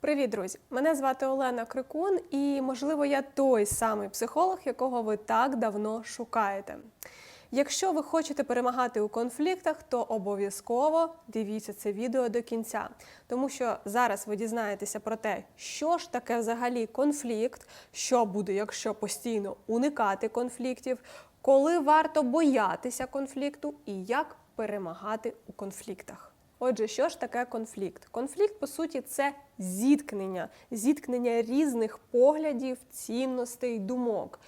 Привіт, друзі! Мене звати Олена Крикун, і можливо я той самий психолог, якого ви так давно шукаєте. Якщо ви хочете перемагати у конфліктах, то обов'язково дивіться це відео до кінця, тому що зараз ви дізнаєтеся про те, що ж таке взагалі конфлікт, що буде, якщо постійно уникати конфліктів, коли варто боятися конфлікту і як перемагати у конфліктах. Отже, що ж таке конфлікт? Конфлікт, по суті, це зіткнення, зіткнення різних поглядів, цінностей, думок.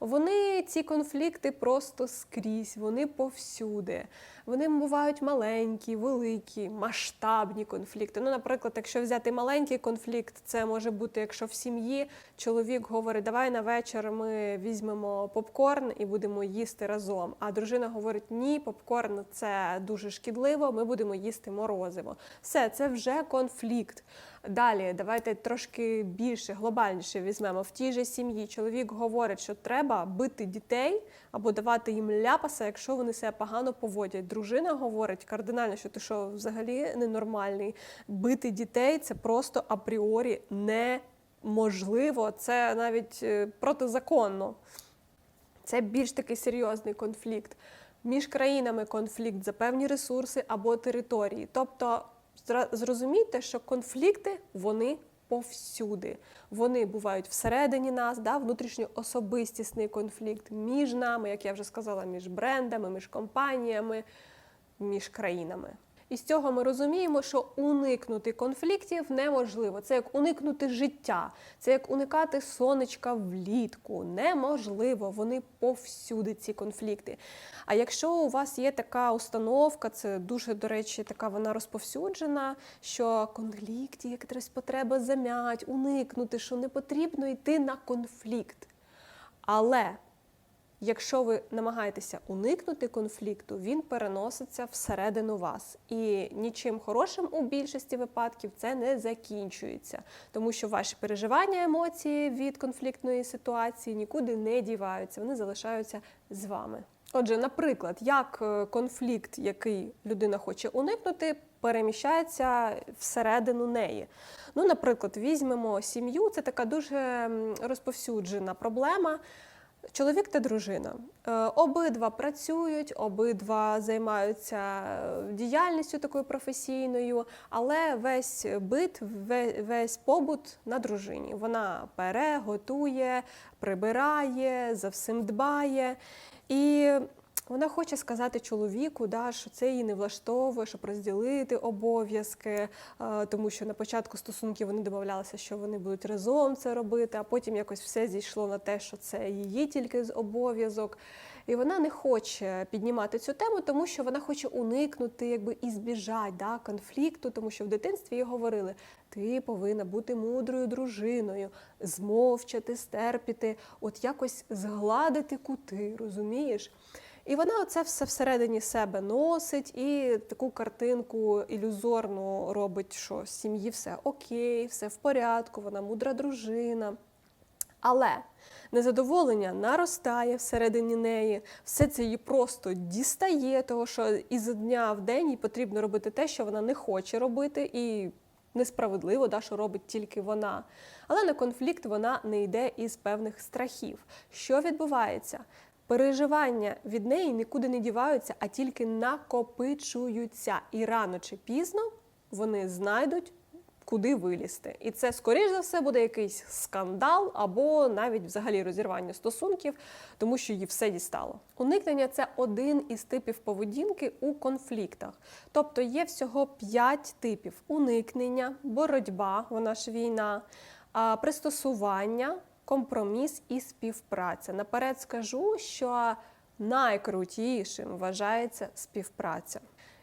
Вони ці конфлікти просто скрізь, вони повсюди. Вони бувають маленькі, великі, масштабні конфлікти. Ну, наприклад, якщо взяти маленький конфлікт, це може бути, якщо в сім'ї чоловік говорить, давай на вечір ми візьмемо попкорн і будемо їсти разом. А дружина говорить, ні, попкорн це дуже шкідливо, ми будемо їсти морозиво. Все, це вже конфлікт. Далі, давайте трошки більше, глобальніше візьмемо. В тій же сім'ї чоловік говорить, що треба бити дітей або давати їм ляпаса, якщо вони себе погано поводять. Дружина говорить кардинально, що ти що взагалі ненормальний. Бити дітей це просто апріорі неможливо, це навіть е, протизаконно. Це більш такий серйозний конфлікт. Між країнами конфлікт за певні ресурси або території. Тобто зрозумійте, що конфлікти вони повсюди. Вони бувають всередині нас, да, внутрішньоособистісний конфлікт між нами, як я вже сказала, між брендами, між компаніями, між країнами. І з цього ми розуміємо, що уникнути конфліктів неможливо. Це як уникнути життя, це як уникати сонечка влітку. Неможливо, вони повсюди ці конфлікти. А якщо у вас є така установка, це дуже, до речі, така вона розповсюджена, що конфлікті, якась потреба зам'ять, уникнути, що не потрібно йти на конфлікт. Але Якщо ви намагаєтеся уникнути конфлікту, він переноситься всередину вас. І нічим хорошим у більшості випадків це не закінчується, тому що ваші переживання, емоції від конфліктної ситуації нікуди не діваються, вони залишаються з вами. Отже, наприклад, як е, конфлікт, який людина хоче уникнути, переміщається всередину неї. Ну, наприклад, візьмемо сім'ю, це така дуже розповсюджена проблема. Чоловік та дружина. Е, Обидва працюють, обидва займаються е, діяльністю такою професійною, але весь бит, ве- весь побут на дружині. Вона пере, готує, прибирає, за всім дбає. І вона хоче сказати чоловіку, да, що це її не влаштовує, щоб розділити обов'язки, е, тому що на початку стосунків вони домовлялися, що вони будуть разом це робити, а потім якось все зійшло на те, що це її тільки обов'язок. І вона не хоче піднімати цю тему, тому що вона хоче уникнути, якби і збіжать да, конфлікту, тому що в дитинстві їй говорили: ти повинна бути мудрою дружиною, змовчати, стерпіти, от якось згладити кути, розумієш? І вона оце все всередині себе носить і таку картинку ілюзорну робить, що з сім'ї все окей, все в порядку, вона мудра дружина. Але незадоволення наростає всередині неї, все це її просто дістає, того що із дня в день їй потрібно робити те, що вона не хоче робити, і несправедливо, да, що робить тільки вона. Але на конфлікт вона не йде із певних страхів. Що відбувається? Переживання від неї нікуди не діваються, а тільки накопичуються. І рано чи пізно вони знайдуть, куди вилізти. І це, скоріш за все, буде якийсь скандал або навіть взагалі розірвання стосунків, тому що її все дістало. Уникнення це один із типів поведінки у конфліктах. Тобто є всього п'ять типів: уникнення, боротьба, вона ж війна, пристосування, компроміс і співпраця. Наперед скажу, що найкрутішим вважається співпраця.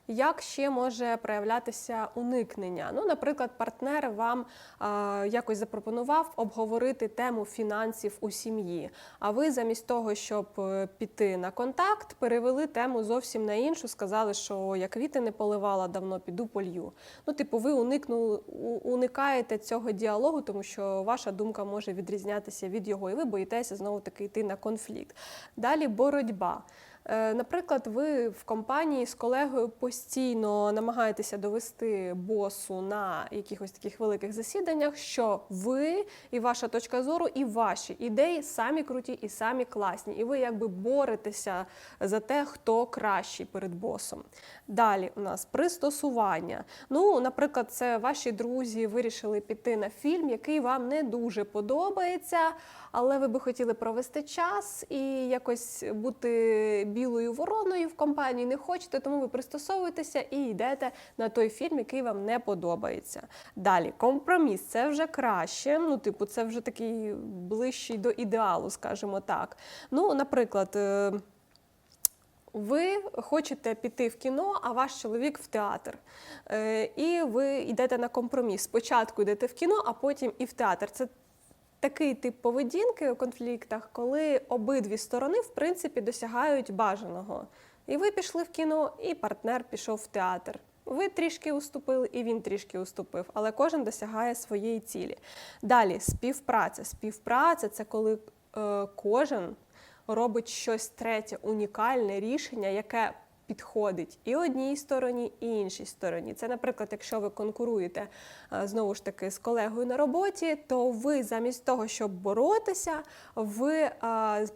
Як ще може проявлятися уникнення? Ну, наприклад, партнер вам е, якось запропонував обговорити тему фінансів у сім'ї. А ви замість того, щоб е, піти на контакт, перевели тему зовсім на іншу, сказали, що я квіти не поливала давно, піду полью. Ну, типу, ви уникнули, уникаєте цього діалогу, тому що ваша думка може відрізнятися від його, і ви боїтеся знову таки йти на конфлікт. Далі боротьба. Е, Наприклад, ви в компанії з колегою постійно намагаєтеся довести босу на якихось таких великих засіданнях, що ви і ваша точка зору, і ваші ідеї самі круті і самі класні. І ви якби боретеся за те, хто кращий перед босом. Далі у нас пристосування. Ну, наприклад, це ваші друзі вирішили піти на фільм, який вам не дуже подобається, але ви би хотіли провести час і якось бути білою вороною в компанії не хочете, тому ви пристосовуєтеся і йдете на той фільм, який вам не подобається. Далі компроміс це вже краще. Ну, типу, це вже такий ближчий до ідеалу, скажімо так. Ну, наприклад. е, ви хочете піти в кіно, а ваш чоловік в театр. Е, і ви йдете на компроміс. Спочатку йдете в кіно, а потім і в театр. Це такий тип поведінки у конфліктах, коли обидві сторони, в принципі, досягають бажаного. І ви пішли в кіно, і партнер пішов в театр. Ви трішки уступили, і він трішки уступив, але кожен досягає своєї цілі. Далі співпраця. Співпраця це коли е, кожен робить щось третє, унікальне рішення, яке підходить і одній стороні, і іншій стороні. Це, наприклад, якщо ви конкуруєте е, знову ж таки з колегою на роботі, то ви замість того, щоб боротися, ви е,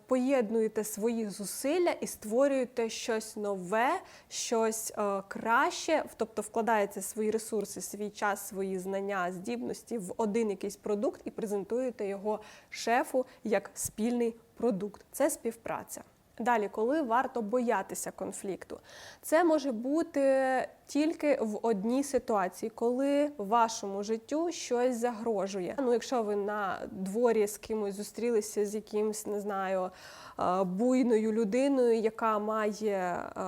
поєднуєте свої зусилля і створюєте щось нове, щось е, краще, тобто вкладаєте свої ресурси, свій час, свої знання, здібності в один якийсь продукт і презентуєте його шефу як спільний продукт. Це співпраця. Далі, коли варто боятися конфлікту, це може бути тільки в одній ситуації, коли вашому життю щось загрожує. Ну, якщо ви на дворі з кимось зустрілися з якимось, не знаю, е, буйною людиною, яка має е,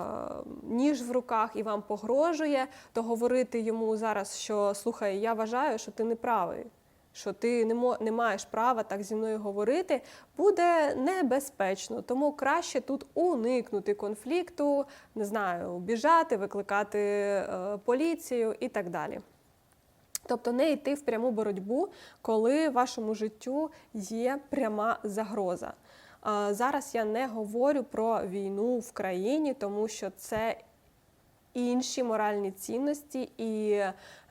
ніж в руках і вам погрожує, то говорити йому зараз, що слухай, я вважаю, що ти не правий що ти не не маєш права так зі мною говорити, буде небезпечно. Тому краще тут уникнути конфлікту, не знаю, біжати, викликати е, поліцію і так далі. Тобто не йти в пряму боротьбу, коли вашому життю є пряма загроза. Зараз я не говорю про війну в країні, тому що це інші моральні цінності і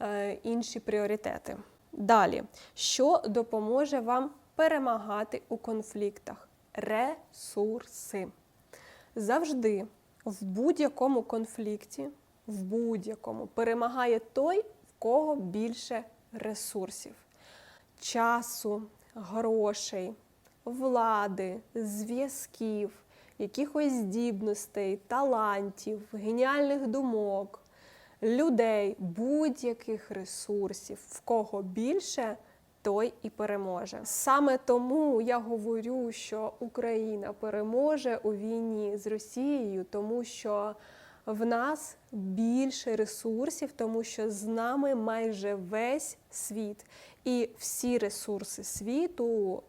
е, інші пріоритети. Далі, що допоможе вам перемагати у конфліктах? Ресурси. Завжди в будь-якому конфлікті, в будь-якому перемагає той, в кого більше ресурсів, часу, грошей, влади, зв'язків, якихось здібностей, талантів, геніальних думок, людей, будь-яких ресурсів, в кого більше, той і переможе. Саме тому я говорю, що Україна переможе у війні з Росією, тому що в нас більше ресурсів, тому що з нами майже весь світ. І всі ресурси світу,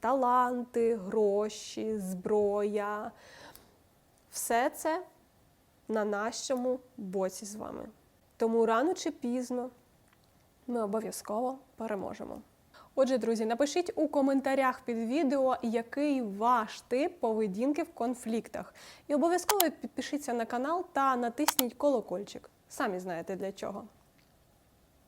таланти, гроші, зброя, все це на нашому боці з вами. Тому рано чи пізно ми обов'язково переможемо. Отже, друзі, напишіть у коментарях під відео, який ваш тип поведінки в конфліктах. І обов'язково підпишіться на канал та натисніть колокольчик. Самі знаєте для чого.